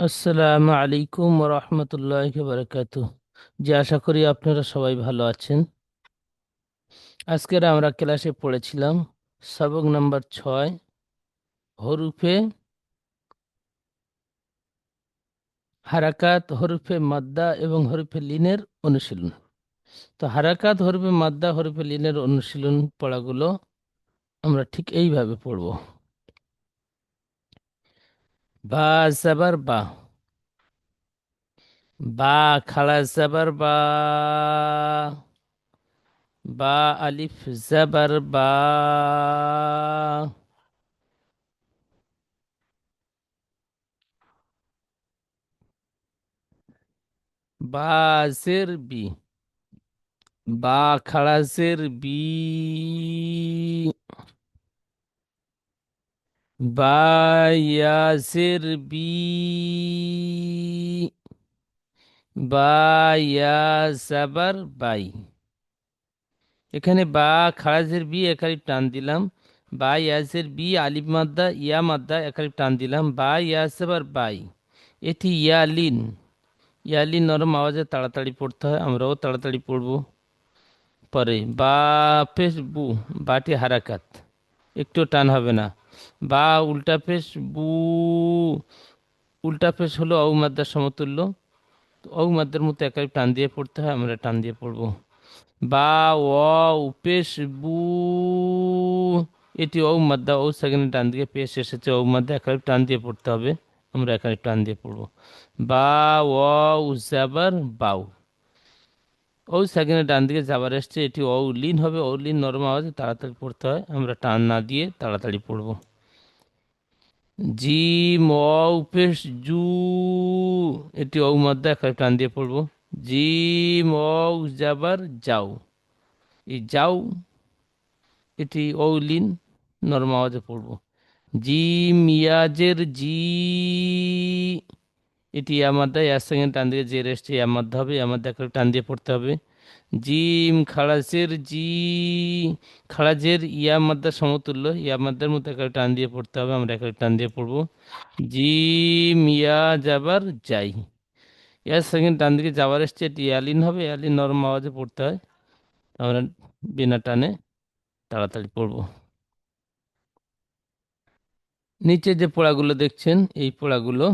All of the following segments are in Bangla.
আসসালামু আলাইকুম রহমতুল্লাহ বারকাত জি, আশা করি আপনারা সবাই ভালো আছেন। আজকের আমরা ক্লাসে পড়েছিলাম সবক নাম্বার ছয়, হরুফে হারাকাত, হরুফে মাদ্দা এবং হরুফে লিনের অনুশীলন। তো হারাকাত, হরুফে মাদ্দা, হরুফে লিনের অনুশীলন পড়াগুলো আমরা ঠিক এইভাবে পড়ব। বা জাবার বা। বা খাড়া জাবার বা। বা আলিফ জাবার বা। বা জের বি। বা খাড়া জের বি। বা ইয়া বি বা জাবার বাই। এখানে বা খারাজের বি একালিপ টান দিলাম, বা ইয়াজের বি আলিফ মাদ্দা, ইয়া মাদ্দা একালিপ টান দিলাম, বা ইয়াসাবার বাই। এটি ইয়ালিন ইয়ালিন নরম আওয়াজে তাড়াতাড়ি পড়তে হয়, আমরাও তাড়াতাড়ি পড়ব। পরে বা পেশ বু বাটি হারাকাত, একটু টান হবে না। বা উল্টা পেশ বু, উল্টা পেশ হলো মাদ্দার সমতুল্য। মাদ্দার মতো একালিপ টান দিয়ে পড়তে হয়, আমরা টান দিয়ে পড়ব। বা, ও পেশ বু, এটি ও মাদ্দা ও সেকেন্ডে টান দিয়ে পেশ এসেছে ও মাদ্দা একালিপ টান দিয়ে পড়তে হবে, আমরা একালিপ টান দিয়ে পড়ব। বা, ও জাবার বাউ। ও সেকেন্ডে ডান দিকে যাবার এসছে এটি ও লিন হবে ও লিন নরম আওয়াজে তাড়াতাড়ি পড়তে হয়। আমরা টান না দিয়ে তাড়াতাড়ি পড়ব। জি ম পেশ জু, এটি ও মাদ্দা একালিপ টান দিয়ে পড়ব। জি ম যাবার যাও। এই যাও, এটি ঔলিন নরম আওয়াজে পড়ব। জি মিয়াজের জি এটি আমাদ্দা এর সঙ্গে টান দিয়ে জের এসছে আমাদ্দা হবে আমাদ্দা করে টান দিয়ে পড়তে হবে। জিম খাড়াজের জি খাড়াজের ইয়া মাদ্দার সমতুল্য ইয়া মাদ্দার মতো একারে টান দিয়ে পড়তে হবে, আমরা একারে টান দিয়ে পড়ব। জিম ইয়া যাবার যাই। ইয়ার সঙ্গে টান দিকে যাবার এসছে, এটি ইয়ালিন হবে ইয়ালিন নরম আওয়াজে পড়তে হয়। আমরা বিনা টানে তাড়াতাড়ি পড়ব। নিচে যে পোড়াগুলো দেখছেন, এই পোড়াগুলো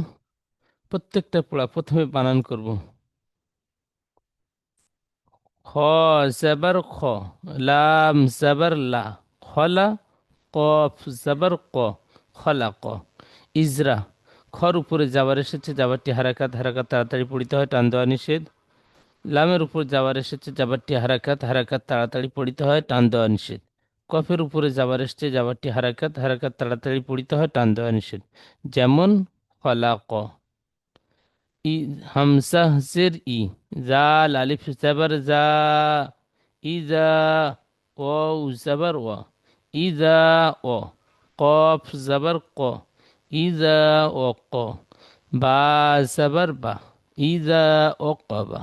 প্রত্যেকটা পোড়া প্রথমে বানান করব। খ, জাবার খ, লাম, জাবার লা, খলা, কফ, জাবার ক, খলা, ক, ইজরা, খর উপরে যাবার এসেছে, যাবারটি হারাকাত হারাকাত তাড়াতাড়ি পড়িতে হয়, টান দেওয়া নিষেধ। লামের উপর যাবার এসেছে, যাবারটি হারাকাত হারাকাত তাড়াতাড়ি পড়িতে হয়, টান দেওয়া নিষেধ। কফের উপরে যাবার এসছে, যাবারটি হারাকাত হারাকাত তাড়াতাড়ি পড়িতে হয়, টান দেওয়া নিষেধ। যেমন খলাক ই হামসা জের ই জাল আলিফ জাবার যা ইজা ও জাবার ও ই ইজা ও কফ জাবার ক ই ইজা ও ক বা জাবার বা ই ইজা ও কবা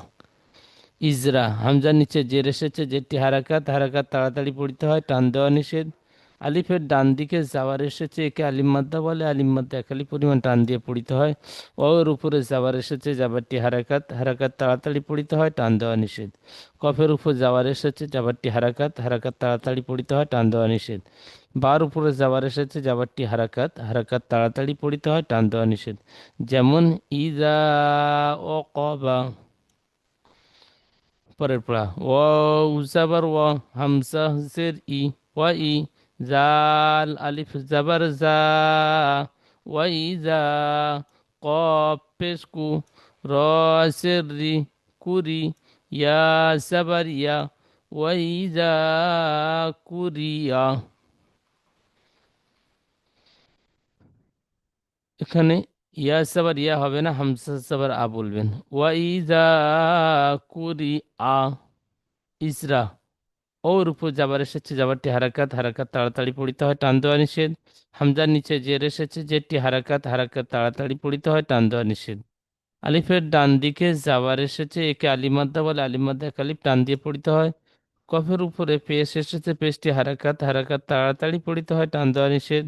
ইজরা হামজার নিচে জের যেটি হারাকাত হারাকাত তাড়াতাড়ি পড়িতে হয় টান দেওয়া নিষেধ আলিফের ডান দিকে যাওয়ার এসেছে, একে আলিম মাদ্দা বলে। আলিম মাদ্দা একালি পরিমাণ টান দিয়ে পড়িতে হয়। ওর উপরে যাওয়ার এসেছে, যাবারটি হারাকাত। হারাকাত তাড়াতাড়ি পড়িতে হয়, টান দেওয়া নিষেধ। কফের উপর যাওয়ার এসেছে, যাবারটি হারাকাত। হারাকাত তাড়াতাড়ি পড়িতে হয়, টান দেওয়া নিষেধ। বার উপরে যাওয়ার এসেছে, যাবারটি হারাকাত। হারাকাত তাড়াতাড়ি পড়িতে হয়, টান দেওয়া নিষেধ। যেমন ইজা ও কবা পরের পড়া ও জাবার ও হামসা জের ই, ওয়া ই। জাল আলিফ জাবার জা ওয়াই জা কফ পেশকু র জের রি কুরি ইয়া জাবার ইয়া ওয়াই কুরিয়া এখানে ইয়া সাবার ইয়া হবে না, হামসা সাবার আ বলবেন। ওয়াইজা কুরি আ ইসরা। ওর উপর যাবার এসেছে যাবারটি হারাকাত হারাকাত তাড়াতাড়ি পড়িতে হয় টান দেওয়া নিষেধ হামজার নিচে জের এসেছে যেটি হারাকাত হারাকাত তাড়াতাড়ি পড়িতে হয় টান দেওয়া নিষেধ আলিফের ডান দিকে যাবার এসেছে একে আলিমাদ্দা বলে আলিমাদ্দা এক আলিফ টান দিয়ে পড়িতে হয় কফের উপরে পেশ এসেছে পেশটি হারাকাত হারাকাত তাড়াতাড়ি পড়িতে হয় টান দেওয়া নিষেধ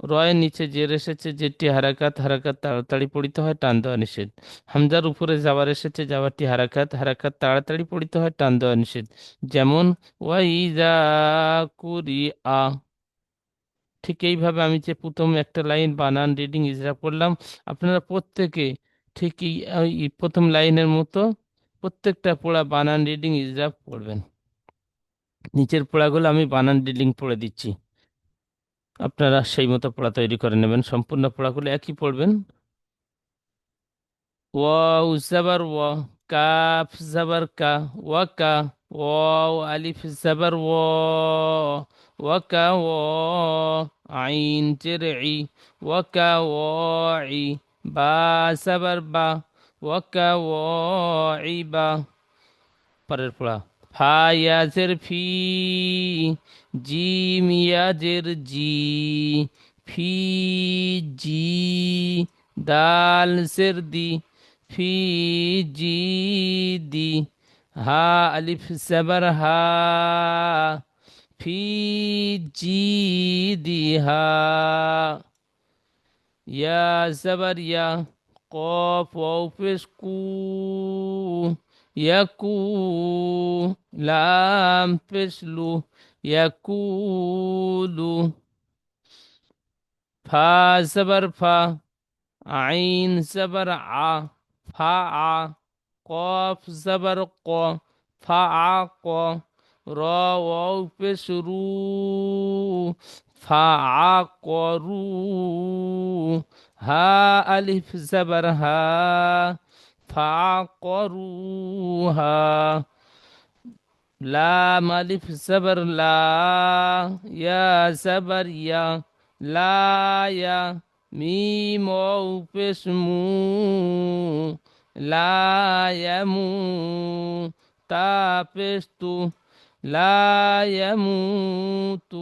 রয়ের নিচে জের এসেছে, যেটি হারাকাত হারাকাত তাড়াতাড়ি পড়িতে হয়, টান দেওয়া নিষেধ। হামজার উপরে যাওয়ার এসেছে যাওয়ারটি হারাকাত হারাকাত তাড়াতাড়ি পড়িতে হয়, টান দেওয়া নিষেধ। যেমন, ওয়াইজা কুরি আ ঠিক এইভাবে আমি যে প্রথম একটা লাইন বানান রিডিং ইজরা পড়লাম, আপনারা প্রত্যেকে ঠিক এই প্রথম লাইনের মতো প্রত্যেকটা পোড়া বানান রিডিং ইজরা পড়বেন। নিচের পোড়াগুলো আমি বানান রিডিং পড়ে দিচ্ছি। আপনারা সেই মতো পড়া তৈরি করে নেবেন। সম্পূর্ণ পড়াগুলো একই পড়বেন। ওয়াও, জাবার ওয়া কাফ, জাবার কা ওয়াকা ওয়াও, আলিফ, জাবার ওয়া ওয়াকা ওয়া আইন জেরই ওয়াকা ওয়াই, বা, জাবার বা ওয়াকা ওয়াই, বা, পরের পড়া। ফা ইয়াজের ফি জিম ইয়াজের জি, ফি জি দাল সের দি, ফি জি দি, হা আলিফ সবর হা, ফি জি দি হা, ইয়া সবর ইয়া, কফ পেশ কু ইয়াকু লাম পেশলু ইয়াকুলু ফা জবর ফা আইন জবর আ ফা আ কফ জবর ক ফা আ ক র ওয়াও পেশ রু ফা আ করু হা আলিফ জবর হা فعقروها لام ألف زبر لا يا زبر يا لا يا ميم واو بسمو لا يمو تا بستو لا يموت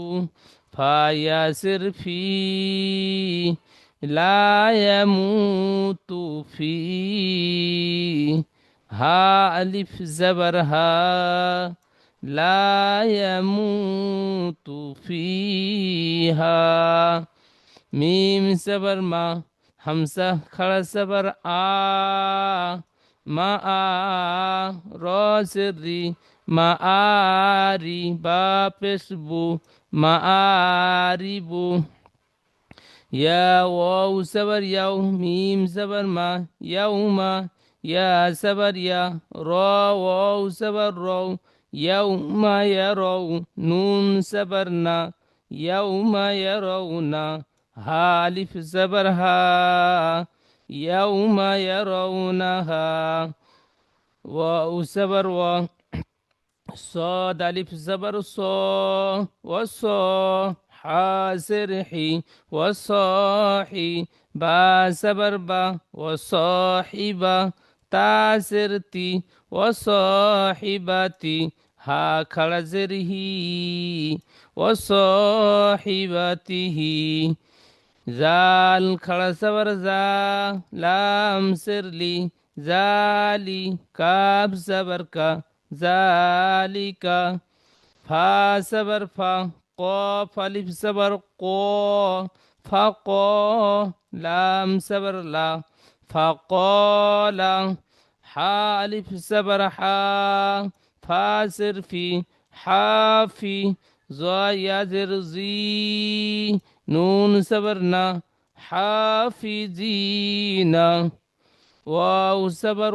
فياسر في لا يموت في ها ألف زبر ها لا يموت فيها ميم زبر ما همزة خلا زبر آ ما آ را سري ما آري با پسبو ما آريبو يا واو زبر يو ميم زبر ما يوم يا زبر يا را واو زبر رو يوم يروا نون زبرنا يوم يرون ها ألف زبر ها واو زبر و صاد ألف زبر صا وصا حاسره وصاحي باسبربا وصاحبا تاسرتي وصاحبتي ها خلزره وصاحبته زال خلصبر زا لام سرلي زالي كاب صبر کا ذالکا فا صبر فا ফা সবর ফা কফ আলিফ সবর কো ফা কো লাম সবর লা ফা কলা হা আলিফ সবর হা ফা সিরফি হাফি জয়াজের জি নুন সবরনা হাফিজিনা ওয়াও সবর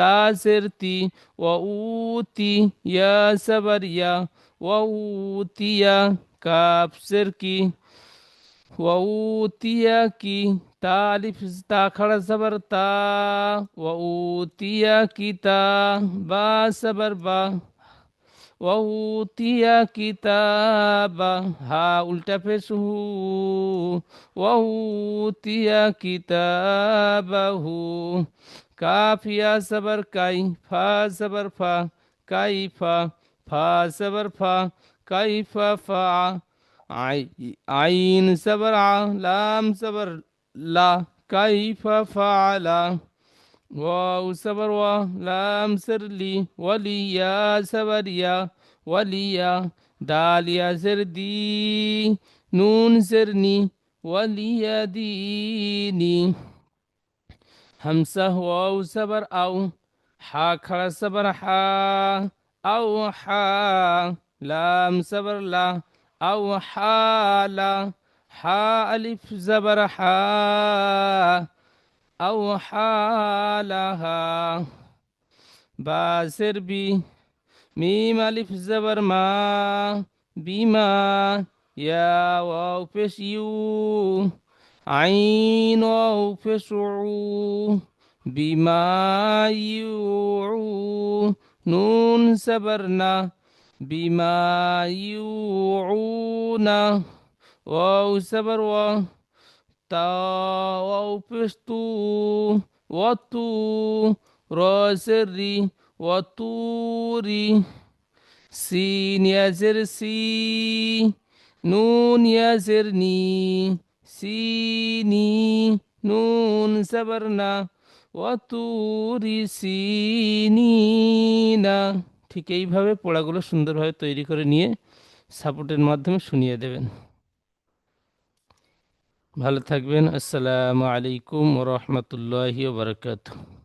तासिरती वऊती या सबरिया वऊतिया काफ की वऊतिया की तालिफ ताखड़ सबर ता वऊतिया की ता बा सबर बा वऊतिया किताब हा उल्टा पेश वऊतिया किताब हूँ। کاف یا زبر کائی فا زبر فا کائی فا فا زبر فا کائی فا فا عین زبر آ لام زبر لا کائی فا فا لا، واو زبر وا، لام زر لی ولی یا زبر یا ولی یا دال یا زر دی، نون زر نی ولی یا دی نی۔ খড়া জবর হা আও হা লাম জবর লা আও হালা হা আলিফ জবর হা আও হালাহা বাসের বি মিম আলিফ জবর মা বিমা ইয়া ওয়াও পেশ ইউ আইন ওয়াও পেশ উ বিমা ইউ নুন জবর না বিমা ইউ না ওয়াও জবর ওয়া তা ওয়াও পেশ তু ওয়াতু রসেরি ওয়াতুরি সিন ইয়াজের সি নুন ইয়াজের নি সবর্ণা ও তুরি সিনি না ঠিক এইভাবে পোড়াগুলো সুন্দরভাবে তৈরি করে নিয়ে সাপোর্টের মাধ্যমে শুনিয়ে দেবেন। ভালো থাকবেন। আসসালামু আলাইকুম রহমতুল্লাহ বারকাতুহ